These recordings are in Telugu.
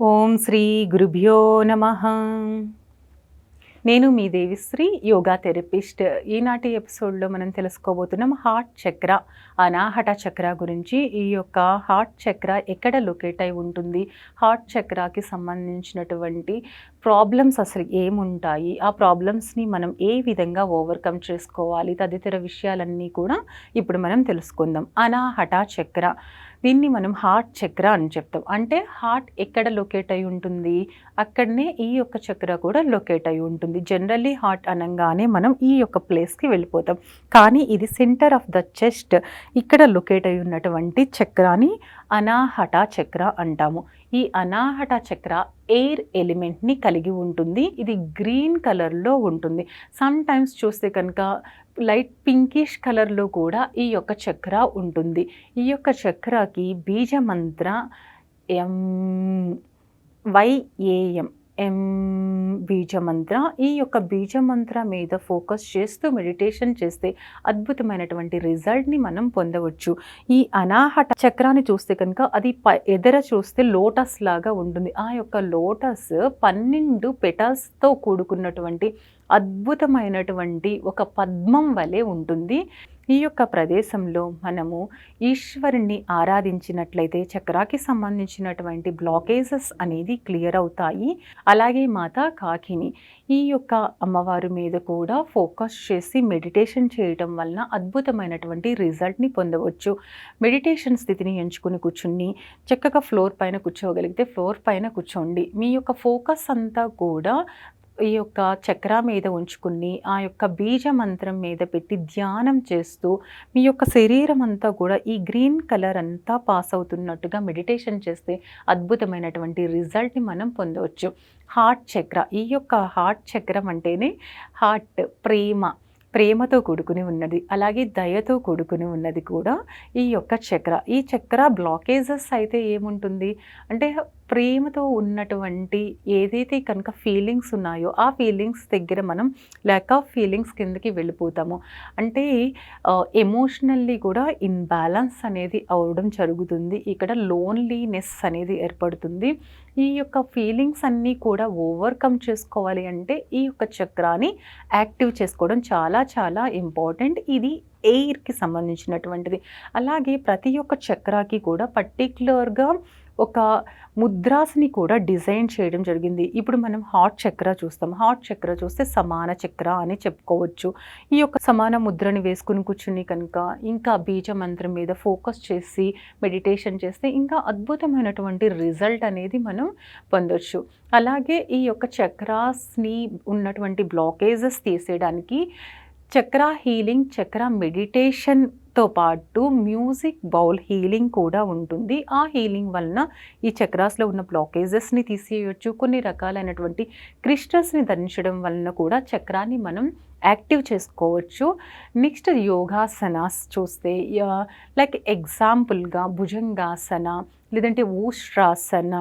ఓం శ్రీ గురుభ్యో నమ. నేను మీ దేవిశ్రీ యోగా థెరపిస్ట్. ఈనాటి ఎపిసోడ్లో మనం తెలుసుకోబోతున్నాం హార్ట్ చక్ర అనాహట చక్ర గురించి. ఈ యొక్క హార్ట్ చక్ర ఎక్కడ లొకేట్ అయి ఉంటుంది? హార్ట్ చక్రాకి సంబంధించినటువంటి ప్రాబ్లమ్స్ అసలు ఏముంటాయి? ఆ ప్రాబ్లమ్స్ని మనం ఏ విధంగా ఓవర్కమ్ చేసుకోవాలి? తదితర విషయాలన్నీ కూడా ఇప్పుడు మనం తెలుసుకుందాం. అనాహట చక్ర దీన్ని మనం హార్ట్ చక్ర అని చెప్తాం. అంటే హార్ట్ ఎక్కడ లొకేట్ అయి ఉంటుంది? అక్కడనే ఈ యొక్క చక్ర కూడా లొకేట్ అయి ఉంటుంది. జనరల్లీ హార్ట్ అనగానే మనం ఈ యొక్క ప్లేస్కి వెళ్ళిపోతాం. కానీ ఇది సెంటర్ ఆఫ్ ద చెస్ట్. ఇక్కడ లొకేట్ అయి ఉన్నటువంటి చక్రాన్ని అనాహట చక్ర అంటాము. ఈ అనాహట చక్ర ఎయిర్ ఎలిమెంట్ని కలిగి ఉంటుంది. ఇది గ్రీన్ కలర్లో ఉంటుంది. సమ్ టైమ్స్ చూస్తే కనుక లైట్ పింకిష్ కలర్లో కూడా ఈ యొక్క చక్ర ఉంటుంది. ఈ యొక్క చక్రకి బీజమంత్ర ఎం వైఏఎం ఎం బీజమంత్ర. ఈ యొక్క బీజమంత్ర మీద ఫోకస్ చేస్తూ మెడిటేషన్ చేస్తే అద్భుతమైనటువంటి రిజల్ట్ని మనం పొందవచ్చు. ఈ అనాహట చక్రాన్ని చూస్తే కనుక అది ప ఎదర చూస్తే లోటస్ లాగా ఉంటుంది. ఆ యొక్క లోటస్ పన్నెండు పెటల్స్తో కూడుకున్నటువంటి అద్భుతమైనటువంటి ఒక పద్మం వలె ఉంటుంది. ఈ యొక్క ప్రదేశంలో మనము ఈశ్వరుణ్ణి ఆరాధించినట్లయితే చక్రాకి సంబంధించినటువంటి బ్లాకేజెస్ అనేది క్లియర్ అవుతాయి. అలాగే మాత కాకిని ఈ యొక్క అమ్మవారి మీద కూడా ఫోకస్ చేసి మెడిటేషన్ చేయటం వలన అద్భుతమైనటువంటి రిజల్ట్ని పొందవచ్చు. మెడిటేషన్ స్థితిని ఎంచుకుని కూర్చుని చక్కగా ఫ్లోర్ పైన కూర్చోగలిగితే ఫ్లోర్ పైన కూర్చోండి. మీ యొక్క ఫోకస్ అంతా కూడా ఈ యొక్క చక్ర మీద ఉంచుకుని ఆ యొక్క బీజ మంత్రం మీద పెట్టి ధ్యానం చేస్తూ మీ యొక్క శరీరం అంతా కూడా ఈ గ్రీన్ కలర్ అంతా పాస్ అవుతున్నట్టుగా మెడిటేషన్ చేస్తే అద్భుతమైనటువంటి రిజల్ట్ని మనం పొందవచ్చు. హార్ట్ చక్ర ఈ యొక్క హార్ట్ చక్రం అంటేనే హార్ట్ ప్రేమ ప్రేమతో కూడుకుని ఉన్నది. అలాగే దయతో కూడుకుని ఉన్నది కూడా ఈ యొక్క చక్ర. ఈ చక్ర బ్లాకేజెస్ అయితే ఏముంటుంది? అంటే ప్రేమతో ఉన్నటువంటి ఏదైతే కనుక ఫీలింగ్స్ ఉన్నాయో ఆ ఫీలింగ్స్ దగ్గర మనం ల్యాక్ ఆఫ్ ఫీలింగ్స్ కిందకి వెళ్ళిపోతాము. అంటే ఎమోషనల్లీ కూడా ఇన్బ్యాలెన్స్ అనేది అవడం జరుగుతుంది. ఇక్కడ లోన్లీనెస్ అనేది ఏర్పడుతుంది. ఈ యొక్క ఫీలింగ్స్ అన్నీ కూడా ఓవర్కమ్ చేసుకోవాలి అంటే ఈ యొక్క చక్రాన్ని యాక్టివ్ చేసుకోవడం చాలా చాలా ఇంపార్టెంట్ ఇది ఎయిర్కి సంబంధించినటువంటిది. అలాగే ప్రతి ఒక్క చక్రాకి కూడా పర్టిక్యులర్గా ఒక ముద్రాస్ని కూడా డిజైన్ చేయడం జరిగింది. ఇప్పుడు మనం హాట్ చక్ర చూస్తాం. హాట్ చక్ర చూస్తే సమాన చక్ర అని చెప్పుకోవచ్చు. ఈ యొక్క సమాన ముద్రని వేసుకుని కూర్చుని కనుక ఇంకా బీజ మంత్రం మీద ఫోకస్ చేసి మెడిటేషన్ చేస్తే ఇంకా అద్భుతమైనటువంటి రిజల్ట్ అనేది మనం పొందొచ్చు. అలాగే ఈ యొక్క చక్రాస్ని ఉన్నటువంటి బ్లాకేజెస్ తీసేయడానికి చక్ర హీలింగ్ చక్ర మెడిటేషన్ తో పాటు మ్యూజిక్ బౌల్ హీలింగ్ కూడా ఉంటుంది. ఆ హీలింగ్ వలన ఈ చక్రాస్లో ఉన్న బ్లాకేజెస్ని తీసేయచ్చు. కొన్ని రకాలైనటువంటి క్రిస్టల్స్ని ధరించడం వలన కూడా చక్రాన్ని మనం యాక్టివ్ చేసుకోవచ్చు. నెక్స్ట్ యోగాసనాస్ చూస్తే లైక్ ఎగ్జాంపుల్గా భుజంగాసన లేదంటే ఊష్ట్రాసన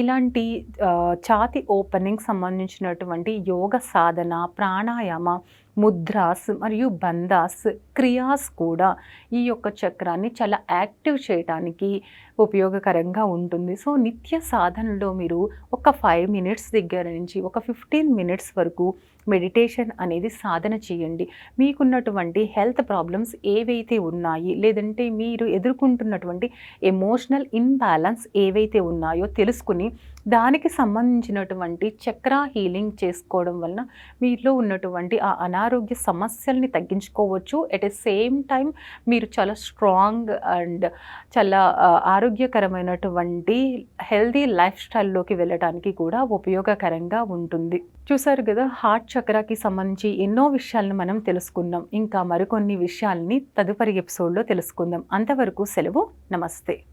ఇలాంటి ఛాతి ఓపెనింగ్ సంబంధించినటువంటి యోగ సాధన ప్రాణాయామ ముద్రాస్ మరియు బందాస్ క్రియాస్ కూడా ఈ యొక్క చక్రాన్ని చాలా యాక్టివ్ చేయడానికి ఉపయోగకరంగా ఉంటుంది. సో నిత్య సాధనలో మీరు ఒక ఫైవ్ మినిట్స్ దగ్గర నుంచి ఒక ఫిఫ్టీన్ మినిట్స్ వరకు మెడిటేషన్ అనేది సాధన చేయండి. మీకున్నటువంటి హెల్త్ ప్రాబ్లమ్స్ ఏవైతే ఉన్నాయి లేదంటే మీరు ఎదుర్కొంటున్నటువంటి ఎమోషనల్ ఇన్బ్యాలెన్స్ ఏవైతే ఉన్నాయో తెలుసుకుని దానికి సంబంధించినటువంటి చక్ర హీలింగ్ చేసుకోవడం వలన మీలో ఉన్నటువంటి ఆ అనారోగ్య సమస్యల్ని తగ్గించుకోవచ్చు. ఎట్ ఎ సేమ్ టైం మీరు చాలా స్ట్రాంగ్ అండ్ చాలా ఆరోగ్యకరమైనటువంటి హెల్దీ లైఫ్ స్టైల్లోకి వెళ్ళడానికి కూడా ఉపయోగకరంగా ఉంటుంది. చూసారు కదా హార్ట్ చక్రాకి సంబంధించి ఎన్నో విషయాలను మనం తెలుసుకున్నాం. ఇంకా మరికొన్ని విషయాల్ని తదుపరి ఎపిసోడ్లో తెలుసుకుందాం. అంతవరకు సెలవు. నమస్తే.